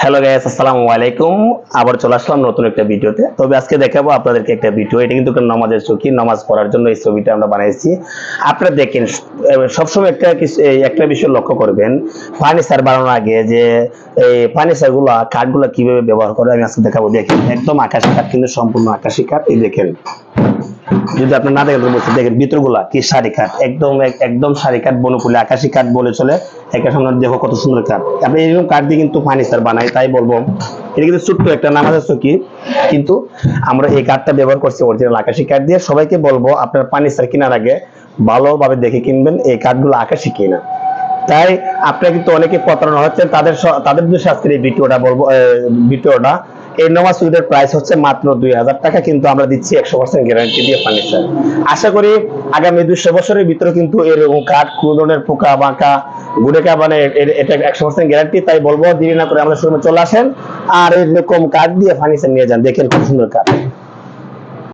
Hello guys আসসালামু আলাইকুম। আবার চলে আসলাম নতুন একটা ভিডিওতে। তবে আজকে দেখাবো আপনাদেরকে একটা ভিডিও। এটা কিন্তু নামাজের চৌকি নামাজ পড়ার জন্য এই ছবিটা আমরা বানিয়েছি। আপনারা দেখেন, সবসময় একটা একটা বিষয় লক্ষ্য করবেন। ফার্নিচার বানানোর আগে যে এই ফার্নিচারগুলা কাঠগুলো কীভাবে ব্যবহার করে আমি আজকে দেখাবো। দেখেন, একদম আকাশি কাঠ, কিন্তু সম্পূর্ণ আকাশি কাঠ। এই দেখেন যদি আপনি না দেখেন, বলছি, দেখেন ভিতরগুলা কি শাড়ি কাঠ? একদম একদম শাড়ি কাঠ, বনফুলি, আকাশি কাঠ বলে চলে। একটা সামনে দেখো কত সুন্দর কাঠ। আপনি এরকম কাঠ দিয়ে কিন্তু ফার্নিচার বানাই তাই বলব। এটা কিন্তু ছোট্ট একটা নামাজের চকি কিন্তু আমরা এই কাঠটা ব্যবহার করছি অরিজিনাল আকাশি কাঠ দিয়ে। সবাইকে বলব, আপনার ফার্নিচার কেনার আগে ভালোভাবে দেখে কিনবেন এই কাঠগুলো আকাশি কিনা। তাই আপনারা কিন্তু অনেকে প্রতারণা হচ্ছেন, তাদের তাদের উদ্দেশ্যে এই ভিডিওটা বলব ভিডিওটা। এই নোমা সুইটের প্রাইস হচ্ছে মাত্র দুই হাজার টাকা, কিন্তু আমরা দিচ্ছি একশো পার্সেন্ট গ্যারান্টি দিয়ে ফার্নিচার আশা করি আগামী দুশো বছরের ভিতরে কিন্তু এরকম কাঠ কোনো ধরনের পোকা, বাঁকা গুড়েকা মানে এটা একশো পার্সেন্ট গ্যারান্টি তাই বলব দেরি না করে আমাদের শোরুমে চলে আসেন। আর এরকম কাঠ দিয়ে ফার্নিচার নিয়ে যান, দেখেন খুব সুন্দর কাঠ।